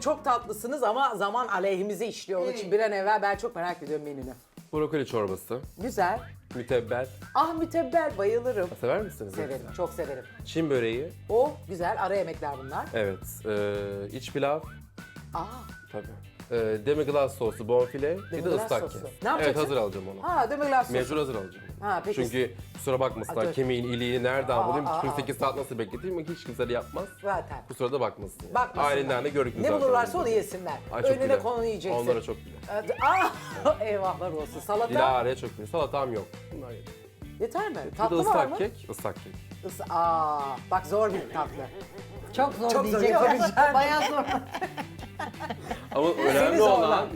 Çok tatlısınız ama zaman aleyhimize işliyor. Onun için bir an evvel ben çok merak ediyorum menünü. Brokoli çorbası, Güzel. mütebbel. Ah mütebbel bayılırım. Sever misiniz? Severim, çok severim. Çin böreği. O güzel ara yemekler bunlar. Evet. Ee, iç pilav. Aa, Tabii. Ee, demi-glace sosu, bonfile. Bir de Demi-glace ıslak sosu. kek. Ne Evet yapacaksın? hazır alacağım onu. ha demirler sosu. Mecbur hazır alacağım. Ha peki. Çünkü kusura bakmasınlar Aa, dur. kemiğin iliğini nereden Aa, bulayım? aa, 48 saat nasıl bekleteyim hiç kimse de yapmaz. Zaten. Kusura da bakmasın. Yani. Bakmasınlar. Ailenden de görüktü Ne bulurlarsa onu yesinler. Ay, çok Önüne konu yiyeceksin. Onlara çok güzel. Ah, eyvahlar olsun. Salata Dilara'ya çok güzel. Salatam yok. Bunlar yeter. yeter mi? Bir de Tatlı var ıslak mı? kek. Islak kek. Is- Aa, bak zor bir tatlı. Çok zor Çok zor diyecek. Bayağı zor. Ama önemli zorlar. olan,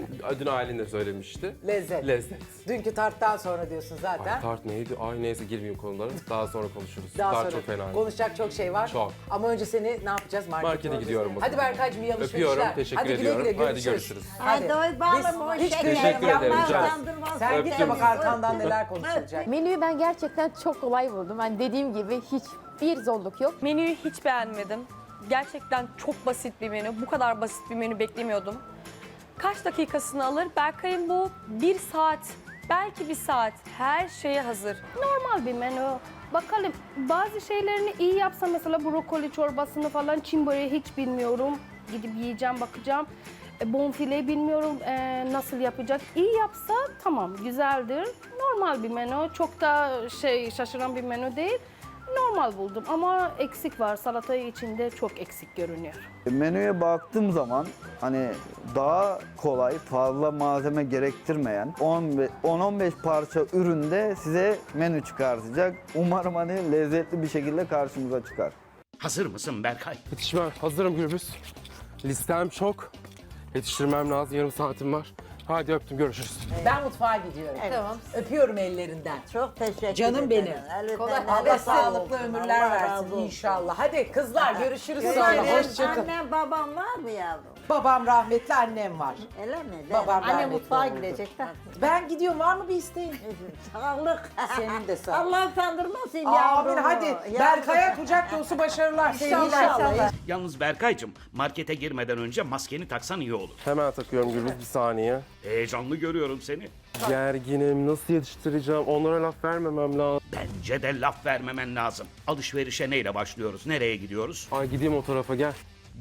dün Aylin de söylemişti. Lezzet. Lezzet. Dünkü tarttan sonra diyorsun zaten. Ay, tart neydi? Ay neyse girmeyeyim konulara. Daha sonra konuşuruz. Daha tart sonra çok fena. konuşacak çok şey var. Çok. Ama önce seni ne yapacağız? Markete, Markete doğru. gidiyorum Hadi. Berkaycığım iyi alışverişler. Öpüyorum, teşekkür Hadi güle ediyorum. güle Hadi görüşürüz. Hadi Biz oy bağlama hiç. Teşekkür ederim. Sen git de bak arkandan neler konuşulacak. Menüyü ben gerçekten çok kolay buldum. Hani dediğim gibi hiçbir zorluk yok. Menüyü hiç beğenmedim. Gerçekten çok basit bir menü. Bu kadar basit bir menü beklemiyordum. Kaç dakikasını alır? Berkay'ın bu bir saat, belki bir saat her şeye hazır. normal bir menü. Bakalım bazı şeylerini iyi yapsa mesela brokoli çorbasını falan Çin böreği hiç bilmiyorum. Gidip yiyeceğim bakacağım. E, bonfile bilmiyorum e, nasıl yapacak. İyi yapsa tamam güzeldir. Normal bir menü. Çok da şey şaşıran bir menü değil. Normal buldum ama eksik var. Salatayı içinde çok eksik görünüyor. Menüye baktığım zaman hani daha kolay, fazla malzeme gerektirmeyen 10-15 parça üründe size menü çıkartacak. Umarım hani lezzetli bir şekilde karşımıza çıkar. Hazır mısın Berkay? Yetişmem. Hazırım Gürbüz. Listem çok. Yetiştirmem lazım. Yarım saatim var. Hadi öptüm. Görüşürüz. Ben mutfağa gidiyorum. Tamam. Öpüyorum ellerinden. Çok teşekkür Canım ederim. benim. Elbette Allah nefes sağlıklı olsun. ömürler Allah versin olsun. inşallah. Hadi kızlar görüşürüz sonra. Hoşçakalın. Annem babam var mı yavrum? Babam rahmetli annem var. Öyle mi? Babam Anne rahmetli mutfağa oldu. gidecek. de. Ben gidiyorum var mı bir isteğin? Sağlık. Senin de sağ. Allah utandırmasın Amin yavrum. hadi. Yavrum. Berkay'a kucak dolusu başarılar. Sevgiler. İnşallah. Yalnız Berkaycığım markete girmeden önce maskeni taksan iyi olur. Hemen takıyorum Gürbüz bir saniye. Heyecanlı görüyorum seni. Gerginim. Nasıl yetiştireceğim? Onlara laf vermemem lazım. Bence de laf vermemen lazım. Alışverişe neyle başlıyoruz? Nereye gidiyoruz? Ay gideyim o tarafa gel.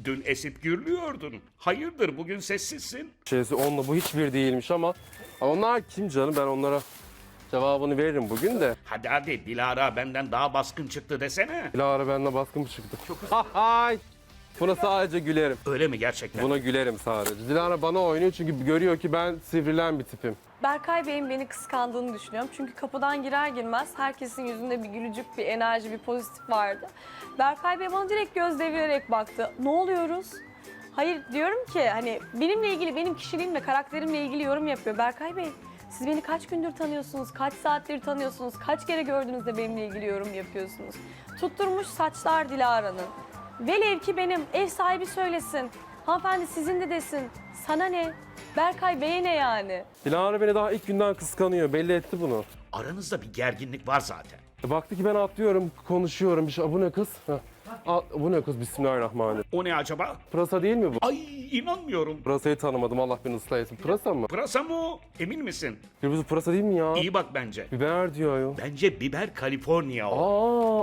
Dün esip gürlüyordun. Hayırdır bugün sessizsin? Şeysi onunla bu hiçbir değilmiş ama ama onlar kim canım ben onlara cevabını veririm bugün de. Hadi hadi Dilara benden daha baskın çıktı desene. Dilara benimle baskın mı çıktı? Hay! Buna sadece gülerim. Öyle mi gerçekten? Buna gülerim sadece. Dilara bana oynuyor çünkü görüyor ki ben sivrilen bir tipim. Berkay Bey'in beni kıskandığını düşünüyorum. Çünkü kapıdan girer girmez herkesin yüzünde bir gülücük, bir enerji, bir pozitif vardı. Berkay Bey bana direkt göz devirerek baktı. Ne oluyoruz? Hayır diyorum ki hani benimle ilgili, benim kişiliğimle, karakterimle ilgili yorum yapıyor. Berkay Bey siz beni kaç gündür tanıyorsunuz, kaç saattir tanıyorsunuz, kaç kere gördüğünüzde benimle ilgili yorum yapıyorsunuz. Tutturmuş saçlar Dilara'nın. Velev ki benim, ev sahibi söylesin. Hanımefendi sizin de desin. Sana ne? Berkay Bey'e ne yani? Dilara beni daha ilk günden kıskanıyor. Belli etti bunu. Aranızda bir gerginlik var zaten. E, Baktı ki ben atlıyorum, konuşuyorum. Bir şey. Aa, Bu ne kız? Heh. Aa, bu ne kız? Bismillahirrahmanirrahim. O ne acaba? Pırasa değil mi bu? Ay inanmıyorum. Pırasayı tanımadım. Allah beni ıslah etsin. Pırasa mı? Pırasa mı o? Emin misin? Gürbüz pırasa değil mi ya? İyi bak bence. Biber diyor ayol. Bence biber California o.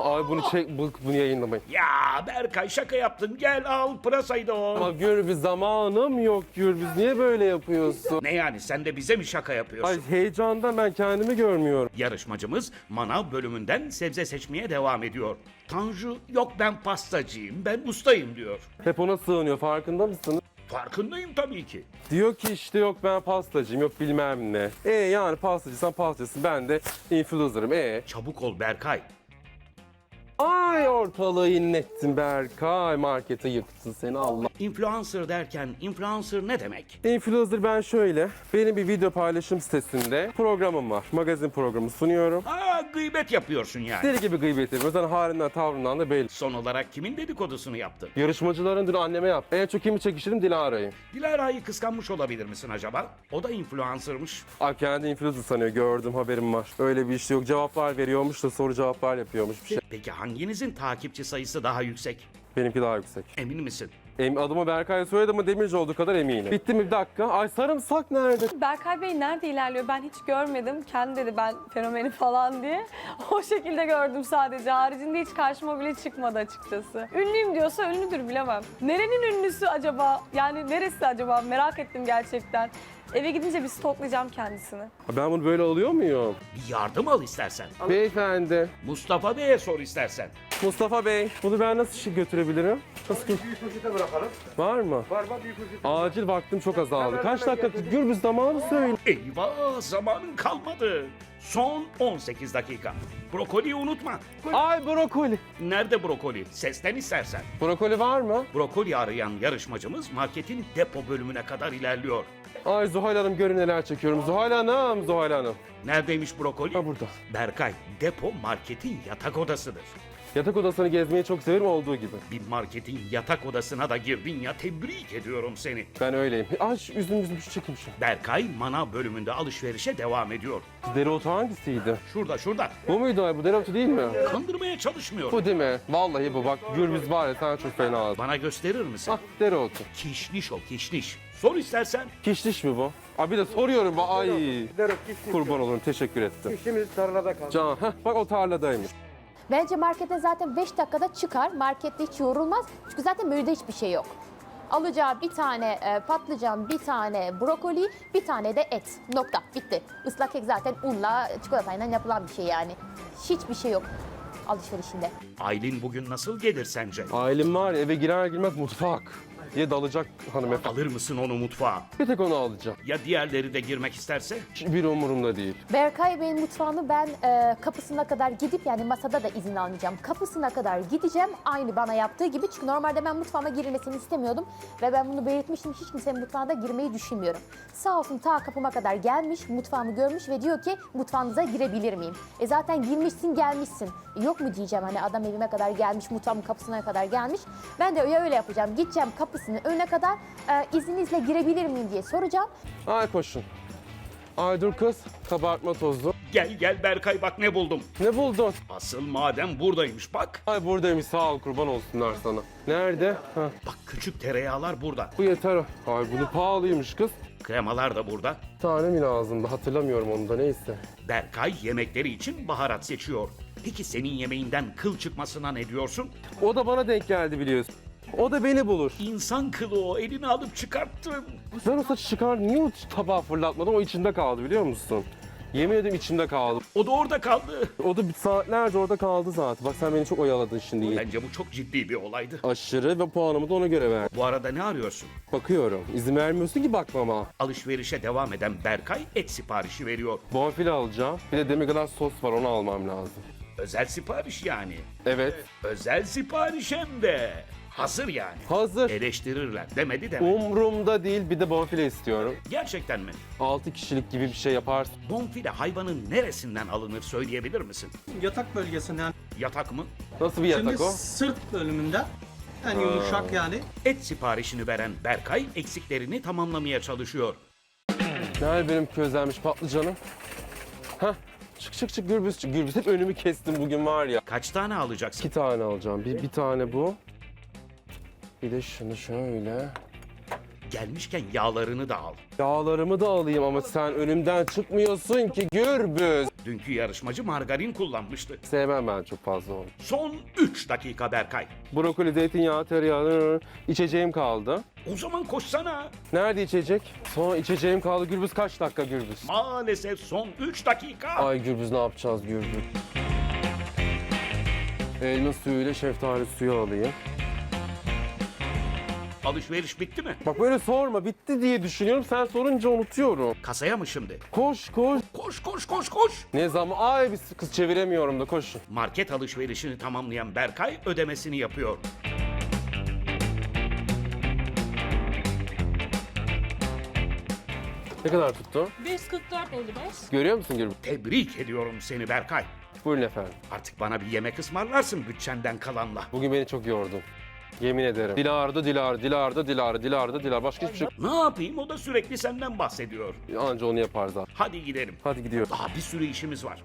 Aa, ay bunu çek, bu- bunu yayınlamayın. Ya Berkay şaka yaptın. Gel al pırasayı da o. Ama Gürbüz zamanım yok Gürbüz. Niye böyle yapıyorsun? Ne yani sen de bize mi şaka yapıyorsun? Ay heyecandan ben kendimi görmüyorum. Yarışmacımız manav bölümünden sebze seçmeye devam ediyor. Tanju yok ben pastacıyım, ben ustayım diyor. Hep ona sığınıyor farkında mısınız? Farkındayım tabii ki. Diyor ki işte yok ben pastacıyım yok bilmem ne. E yani pastacıysan pastacısın ben de influencer'ım e. Çabuk ol Berkay. Ay ortalığı inlettin Berkay markete yıktın seni Allah. Influencer derken influencer ne demek? Influencer ben şöyle benim bir video paylaşım sitesinde programım var. Magazin programı sunuyorum. Aa gıybet yapıyorsun yani. Deli gibi gıybet ediyorum. Zaten halinden tavrından da belli. Son olarak kimin dedikodusunu yaptın? Yarışmacıların dün anneme yap. En çok kimi çekiştirdim Dilara'yı. Dilara'yı kıskanmış olabilir misin acaba? O da influencer'mış. Ay kendi influencer sanıyor gördüm haberim var. Öyle bir işte yok cevaplar veriyormuş da soru cevaplar yapıyormuş bir şey. Peki hanginizin takipçi sayısı daha yüksek? Benimki daha yüksek. Emin misin? Em, adımı Berkay soyadı ama Demirci olduğu kadar eminim. Bitti mi bir dakika? Ay sarımsak nerede? Berkay Bey nerede ilerliyor ben hiç görmedim. Kendi dedi ben fenomeni falan diye. O şekilde gördüm sadece. Haricinde hiç karşıma bile çıkmadı açıkçası. Ünlüyüm diyorsa ünlüdür bilemem. Nerenin ünlüsü acaba? Yani neresi acaba? Merak ettim gerçekten. Eve gidince bir stoklayacağım kendisini. Ben bunu böyle alıyor muyum? Bir yardım al istersen. Beyefendi, Mustafa Bey'e sor istersen. Mustafa Bey, bunu ben nasıl şi- götürebilirim? Nasıl gö- Var mı? Var var Acil vaktim çok azaldı. Kaç dakika? Gürbüz zamanı söyle. Eyvah zamanın kalmadı. Son 18 dakika. Brokoliyi unutma. Ay brokoli. Nerede brokoli? Sesten istersen. Brokoli var mı? Brokoli arayan yarışmacımız marketin depo bölümüne kadar ilerliyor. Ay Zuhal Hanım görün neler çekiyorum. Zuhal Hanım, Zuhal Hanım. Neredeymiş brokoli? Ha burada. Berkay, depo marketin yatak odasıdır. Yatak odasını gezmeyi çok severim olduğu gibi. Bir marketin yatak odasına da girdin ya tebrik ediyorum seni. Ben öyleyim. Ay şu üzüm üzüm şu çekim şu. Berkay manav bölümünde alışverişe devam ediyor. Dereotu hangisiydi? Şurada şurada. Bu muydu? ay? Bu dereotu değil mi? Kandırmaya çalışmıyor. Bu değil mi? Vallahi bu bak Gürbüz var ya sen çok fena. Bana gösterir misin? Ah dereotu. Kişniş o kişniş. Sor istersen. Kişniş mi bu? Abi de soruyorum. bu- Ay. Kurban olurum. Teşekkür ettim. İşimiz tarlada kaldı. Can, heh, bak o tarladaymış. Bence markete zaten 5 dakikada çıkar. Markette hiç yorulmaz. Çünkü zaten menüde hiçbir şey yok. Alacağı bir tane e, patlıcan, bir tane brokoli, bir tane de et. Nokta. Bitti. Islak kek zaten unla, çikolatayla yapılan bir şey yani. Hiçbir şey yok alışverişinde. Aylin bugün nasıl gelir sence? Ailem var ya eve girer girmez mutfak diye dalacak hanımefendi. Alır mısın onu mutfağa? Bir tek onu alacağım. Ya diğerleri de girmek isterse? Hiç Bir umurumda değil. Berkay Bey'in mutfağını ben e, kapısına kadar gidip yani masada da izin almayacağım. Kapısına kadar gideceğim aynı bana yaptığı gibi. Çünkü normalde ben mutfağıma girilmesini istemiyordum. Ve ben bunu belirtmiştim. Hiç kimsenin mutfağına da girmeyi düşünmüyorum. Sağ olsun ta kapıma kadar gelmiş, mutfağımı görmüş ve diyor ki mutfağınıza girebilir miyim? E zaten girmişsin gelmişsin. E, yok mu diyeceğim hani adam evime kadar gelmiş, mutfağımın kapısına kadar gelmiş. Ben de ya öyle yapacağım. Gideceğim kapısının önüne kadar e, izninizle girebilir miyim diye soracağım. Ay koşun. Ay dur kız. Kabartma tozu. Gel gel Berkay bak ne buldum. Ne buldun? Asıl madem buradaymış bak. Ay buradaymış sağ ol kurban olsunlar sana. Nerede? Ha, Bak küçük tereyağlar burada. bu yeter. Ay bunu pahalıymış kız. Kremalar da burada. Bir tane mi lazımdı hatırlamıyorum onu da neyse. Berkay yemekleri için baharat seçiyor. Peki senin yemeğinden kıl çıkmasına ne diyorsun? O da bana denk geldi biliyorsun. O da beni bulur. İnsan kılı o elini alıp çıkarttın. Ben o saçı çıkardım. Niye o tabağı fırlatmadım? O içimde kaldı biliyor musun? Yemin ederim içimde kaldı. O da orada kaldı. O da saatlerce orada kaldı zaten. Bak sen beni çok oyaladın şimdi. Bence bu çok ciddi bir olaydı. Aşırı ve puanımı da ona göre ver. Bu arada ne arıyorsun? Bakıyorum. İzin vermiyorsun ki bakmama. Alışverişe devam eden Berkay et siparişi veriyor. Bonfile alacağım. Bir de demiglas sos var onu almam lazım. Özel sipariş yani. Evet. Özel sipariş hem de. Hazır yani. Hazır. Eleştirirler demedi deme. Umrumda değil bir de bonfile istiyorum. Gerçekten mi? 6 kişilik gibi bir şey yaparsın. Bonfile hayvanın neresinden alınır söyleyebilir misin? Yatak bölgesinden. Yatak mı? Nasıl bir yatak Şimdi o? sırt bölümünde. Yani yumuşak yani. Et siparişini veren Berkay eksiklerini tamamlamaya çalışıyor. Nerede benim közlenmiş patlıcanım? Hah. Çık çık çık gürbüz çık. Gürbüz hep önümü kestim bugün var ya. Kaç tane alacaksın? İki tane alacağım. Bir, bir tane bu. Bir de şunu şöyle. Gelmişken yağlarını da al. Yağlarımı da alayım ama sen önümden çıkmıyorsun ki gürbüz. Dünkü yarışmacı margarin kullanmıştı. Sevmem ben çok fazla onu. Son 3 dakika Berkay. Brokoli, zeytinyağı, tereyağı, içeceğim kaldı. O zaman koşsana. Nerede içecek? Son içeceğim kaldı. Gürbüz kaç dakika Gürbüz? Maalesef son 3 dakika. Ay Gürbüz ne yapacağız Gürbüz? Elma suyuyla şeftali suyu alayım. Alışveriş bitti mi? Bak böyle sorma bitti diye düşünüyorum sen sorunca unutuyorum. Kasaya mı şimdi? Koş koş. Koş koş koş koş. Ne zaman? Ay bir kız çeviremiyorum da koşun. Market alışverişini tamamlayan Berkay ödemesini yapıyor. Ne kadar tuttu? 144.55. Görüyor musun Gürbüz? Tebrik ediyorum seni Berkay. Buyurun efendim. Artık bana bir yemek ısmarlarsın bütçenden kalanla. Bugün beni çok yordun. Yemin ederim. Dilarda, Dilar, Dilarda, Dilar, Dilarda, Dilar. Başka hiçbir şey Ne yapayım o da sürekli senden bahsediyor. Anca onu yapar zaten. Hadi gidelim. Hadi gidiyoruz. Daha bir sürü işimiz var.